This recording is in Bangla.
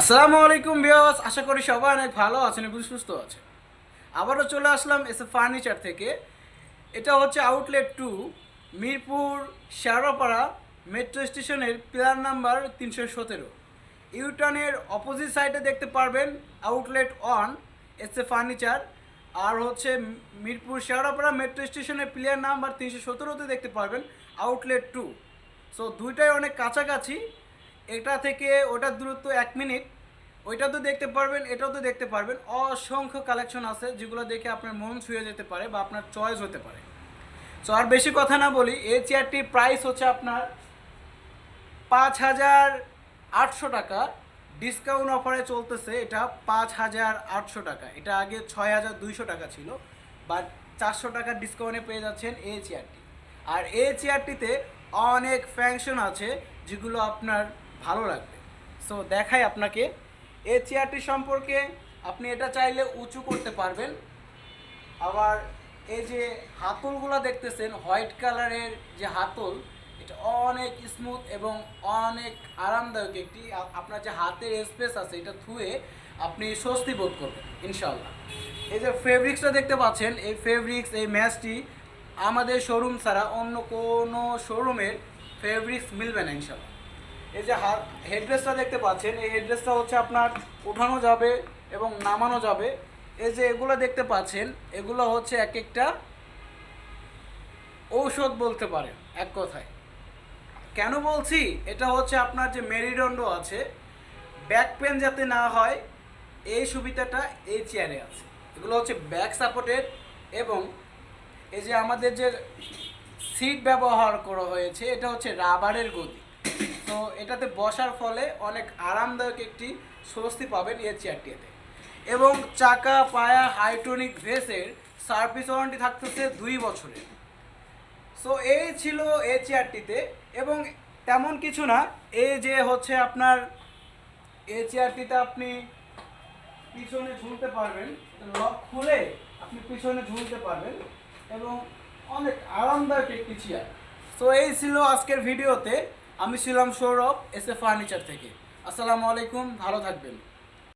আসসালামু আলাইকুম বিয়াস আশা করি সবাই অনেক ভালো আছেন এবং সুস্থ আছেন। আবারও চলে আসলাম এস ফার্নিচার থেকে। এটা হচ্ছে outlet two, Mirpur Shewrapara metro স্টেশনের পিলার নাম্বার তিনশো সতেরো। ইউটার্নের অপোজিট সাইডে দেখতে পারবেন আউটলেট অন এস ফার্নিচার। আর হচ্ছে মিরপুর শেয়ারাপাড়া মেট্রো স্টেশনের প্লেয়ার নাম্বার তিনশো সতেরোতে দেখতে পারবেন আউটলেট টু। সো দুইটাই অনেক কাছাকাছি। এটা থেকে ওটার দূরত্ব এক মিনিট। ওইটা তো দেখতে পারবেন, এটাও তো দেখতে পারবেন। অসংখ্য কালেকশন আছে যেগুলো দেখে আপনার মন ছুঁয়ে যেতে পারে বা আপনার চয়েস হতে পারে। সো আর বেশি কথা না বলি এই চেয়ারটির প্রাইস হচ্ছে আপনার পাঁচ হাজার আটশো টাকা। ডিসকাউন্ট অফারে চলতেছে এটা পাঁচ হাজার আটশো টাকা। এটা আগে ছয় হাজার দুইশো টাকা ছিল বাট চারশো টাকার ডিসকাউন্টে পেয়ে যাচ্ছেন এই চেয়ারটি আর এই চেয়ারটিতে অনেক ফ্যাংশন আছে যেগুলো আপনার ভালো লাগবে। সো দেখাই আপনাকে। এই চেয়ারটি সম্পর্কে আপনি এটা চাইলে উঁচু করতে পারবেন। আবার এই যে হাতলগুলো দেখতেছেন, হোয়াইট কালারের যে হাতল, এটা অনেক স্মুথ এবং অনেক আরামদায়ক একটি, আপনার যে হাতের স্পেস আছে, এটা ধুয়ে আপনি স্বস্তি বোধ করবেন ইনশাল্লাহ এই যে ফেব্রিক্সটা দেখতে পাচ্ছেন, এই ফেব্রিক্স এই ম্যাচটি আমাদের শোরুম ছাড়া অন্য কোনো শোরুমের ফেব্রিক্স মিলবে না ইনশাল্লাহ এই যে হেডড্রেসটা দেখতে পাচ্ছেন, এই হেডড্রেসটা হচ্ছে আপনার উঠানো যাবে এবং নামানো যাবে। এই যে এগুলো দেখতে পাচ্ছেন, এগুলো হচ্ছে এক একটা ঔষধ বলতে পারেন, এক কথায়। কেন বলছি? এটা হচ্ছে আপনার যে মেরুদণ্ড আছে ব্যাক পেন যাতে না হয়, এই সুবিধাটা এই চেয়ারে আছে। এগুলো হচ্ছে ব্যাক সাপোর্টেড এবং এই যে আমাদের যে সিট ব্যবহার করা হয়েছে, এটা হচ্ছে রাবারের গদি তো এটাতে বসার ফলে অনেক আরামদায়ক একটি স্বস্তি পাবেন এই চেয়ারটিতে এবং চাকা, পায়া হাইট্রনিক ভেসের সার্ভিস ওয়ারেন্টি থাকতেছে দুই বছরের। সো এই ছিল এই চেয়ারটিতে এবং তেমন কিছু না, এই যে হচ্ছে আপনার এই চেয়ারটিতে আপনি পিছনে ঝুলতে পারবেন লক খুলে আপনি পিছনে ঝুলতে পারবেন এবং অনেক আরামদায়ক একটি চেয়ার সো এই ছিল আজকের ভিডিওতে। আমি ছিলাম সৌরভ এস এ ফার্নিচার থেকে। আসসালামু আলাইকুম ভালো থাকবেন।